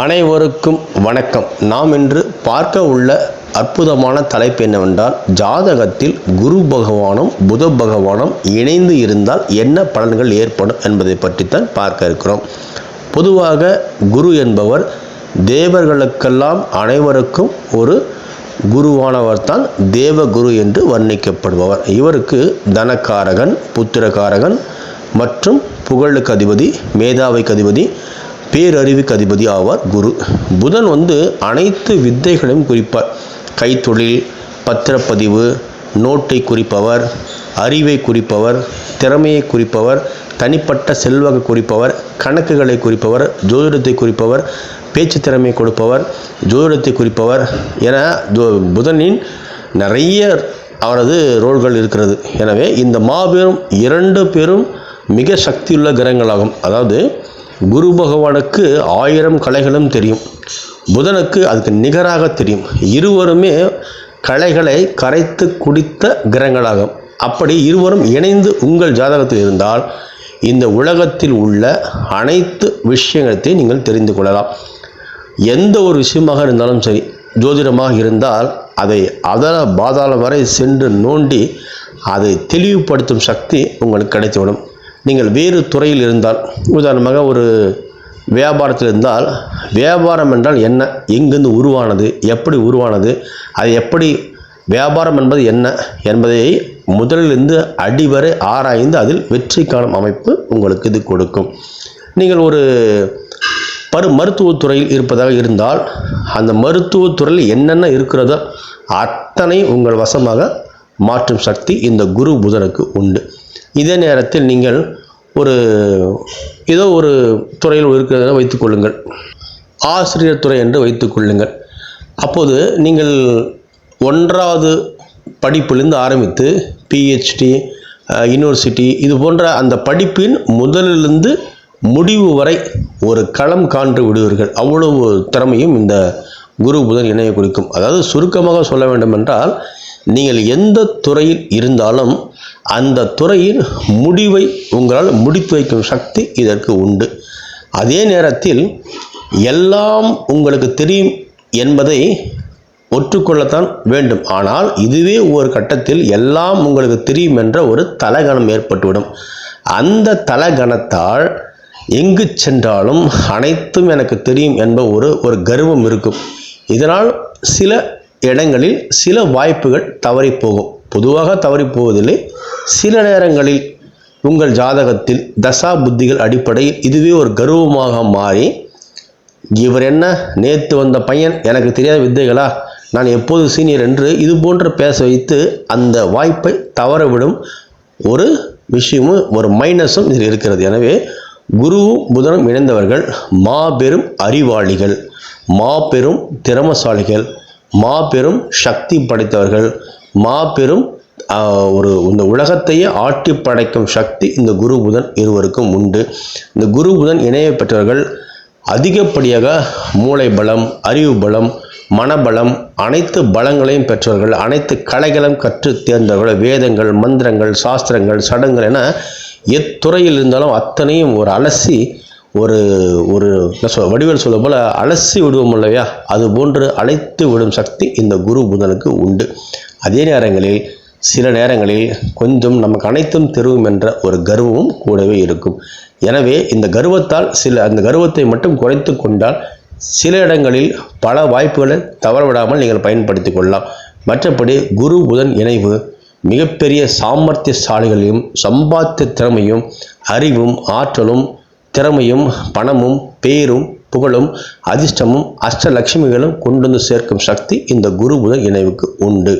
அனைவருக்கும் வணக்கம். நாம் இன்று பார்க்க உள்ள அற்புதமான தலைப்பு என்னவென்றால் ஜாதகத்தில் குரு பகவானும் புத பகவானும் இணைந்து இருந்தால் என்ன பலன்கள் ஏற்படும் என்பதை பற்றித்தான் பார்க்க இருக்கிறோம். பொதுவாக குரு என்பவர் தேவர்களுக்கெல்லாம் அனைவருக்கும் ஒரு குருவானவர் தான் தேவகுரு என்று வர்ணிக்கப்படுபவர். இவருக்கு தனக்காரகன் புத்திரகாரகன் மற்றும் புகழுக்கு அதிபதி மேதாவைக்கு அதிபதி பேரறிவுக்கு அதிபதி ஆவார் குரு. புதன் வந்து அனைத்து வித்தைகளையும் குறிப்பார். கைத்தொழில் பத்திரப்பதிவு நோட்டை குறிப்பவர் அறிவை குறிப்பவர் திறமையை குறிப்பவர் தனிப்பட்ட செல்வாக்கு குறிப்பவர் கணக்குகளை குறிப்பவர் ஜோதிடத்தை குறிப்பவர் பேச்சு திறமையை கொடுப்பவர் ஜோதிடத்தை குறிப்பவர் என ஜோ- புதனின் நிறைய அவரது ரோல்கள் இருக்கிறது. எனவே இந்த மாபெரும் இரண்டு பேரும் மிக சக்தியுள்ள கிரகங்களாகும். அதாவது குரு பகவானுக்கு ஆயிரம் கலைகளும் தெரியும். புதனுக்கு அதுக்கு நிகராக தெரியும். இருவருமே கலைகளை கரைத்து குடித்த கிரகங்களாகும். அப்படி இருவரும் இணைந்து உங்கள் ஜாதகத்தில் இருந்தால் இந்த உலகத்தில் உள்ள அனைத்து விஷயங்களையும் நீங்கள் தெரிந்து கொள்ளலாம். எந்த ஒரு விஷயமாக இருந்தாலும் சரி ஜோதிடமாக இருந்தால் அதை அதர பாதாளம் வரை சென்று நோண்டி அதை தெளிவுபடுத்தும் சக்தி உங்களுக்கு கிடைத்துவிடும். நீங்கள் வேறு துறையில் இருந்தால் உதாரணமாக ஒரு வியாபாரத்தில் இருந்தால் வியாபாரம் என்றால் என்ன? எங்கிருந்து உருவானது? எப்படி உருவானது? அது எப்படி வியாபாரம் என்பது என்ன? என்பதை முதலிலிருந்து அடிவரை ஆராய்ந்து அதில் வெற்றி காணும் அமைப்பு உங்களுக்கு இது கொடுக்கும். நீங்கள் ஒரு பரு மருத்துவத்துறையில் இருப்பதாக இருந்தால் அந்த மருத்துவத்துறையில் என்னென்ன இருக்கிறதோ அத்தனை உங்கள் வசமாக மாற்றும் சக்தி இந்த குரு புதனுக்கு உண்டு. இதே நேரத்தில் நீங்கள் ஒரு ஏதோ ஒரு துறையில் இருக்கிறத வைத்துக்கொள்ளுங்கள் ஆசிரியர் துறை என்று வைத்துக்கொள்ளுங்கள் அப்போது நீங்கள் ஒன்றாவது படிப்பிலிருந்து ஆரம்பித்து பிஹெச்டி யூனிவர்சிட்டி இது போன்ற அந்த படிப்பின் முதலிலிருந்து முடிவு வரை ஒரு களம் காண்டு விடுவீர்கள். அவ்வளவு திறமையும் இந்த குரு புதன் இணைய குறிக்கும். அதாவது சுருக்கமாக சொல்ல வேண்டும் என்றால் நீங்கள் எந்த துறையில் இருந்தாலும் அந்த துறையின் முடிவை உங்களால் முடித்து வைக்கும் சக்தி இதற்கு உண்டு. அதே நேரத்தில் எல்லாம் உங்களுக்கு தெரியும் என்பதை ஒற்றுக்கொள்ளத்தான் வேண்டும். ஆனால் இதுவே ஒரு கட்டத்தில் எல்லாம் உங்களுக்கு தெரியும் என்ற ஒரு தலகணம் ஏற்பட்டுவிடும். அந்த தலகணத்தால் எங்கு சென்றாலும் அனைத்தும் எனக்கு தெரியும் என்ப ஒரு ஒரு கர்வம் இருக்கும். இதனால் சில இடங்களில் சில வாய்ப்புகள் தவறி போகும் பொதுவாக தவறி போவதில்லை சில நேரங்களில் உங்கள் ஜாதகத்தில் தசா புத்திகள் அடிப்படையில் இதுவே ஒரு கர்வமாக மாறி இவர் என்ன நேற்று வந்த பையன் எனக்கு தெரியாத வித்தைகளா நான் எப்போது சீனியர் என்று இது போன்று பேச வைத்து அந்த வாய்ப்பை தவறவிடும் ஒரு விஷயமும் ஒரு மைனஸும் இதில் இருக்கிறது. எனவே குருவும் புதனும் இணைந்தவர்கள் மாபெரும் அறிவாளிகள் மாபெரும் திறமசாலிகள். மாபெரும் சக்தி படைத்தவர்கள் மாபெரும் ஒரு இந்த உலகத்தையே ஆட்டி படைக்கும் சக்தி இந்த குரு புதன் இருவருக்கும் உண்டு. இந்த குரு புதன் இணைய பெற்றவர்கள் அதிகப்படியாக மூளை பலம் அறிவு பலம் மனபலம் அனைத்து பலங்களையும் பெற்றவர்கள் அனைத்து கலைகளும் கற்று தேர்ந்தவர்கள் வேதங்கள் மந்திரங்கள் சாஸ்திரங்கள் சடங்குகள் என எத்துறையில் இருந்தாலும் அத்தனையும் ஒரு அலசி ஒரு ஒரு என்ன வடிவேல் சொல்ல போல் அலசி விடுவோம் இல்லையா? அது போன்று அழைத்து விடும் சக்தி இந்த குரு புதனுக்கு உண்டு. அதே நேரங்களில் சில நேரங்களில் கொஞ்சம் நமக்கு அனைத்தும் தெரியும் என்ற ஒரு கர்வமும் கூடவே இருக்கும். எனவே இந்த கர்வத்தால் சில அந்த கர்வத்தை மட்டும் குறைத்து கொண்டால் சில இடங்களில் பல வாய்ப்புகளை தவறவிடாமல் நீங்கள் பயன்படுத்தி கொள்ளலாம். மற்றபடி குரு புதன் இணைவு மிகப்பெரிய சாமர்த்தியசாலிகளையும் சம்பாத்திய திறமையும் அறிவும் ஆற்றலும் திறமையும் பணமும் பேரும் புகழும் அதிர்ஷ்டமும் அஷ்டலட்சுமிகளும் கொண்டு வந்து சேர்க்கும் சக்தி இந்த குரு புதன் இணைவுக்கு உண்டு.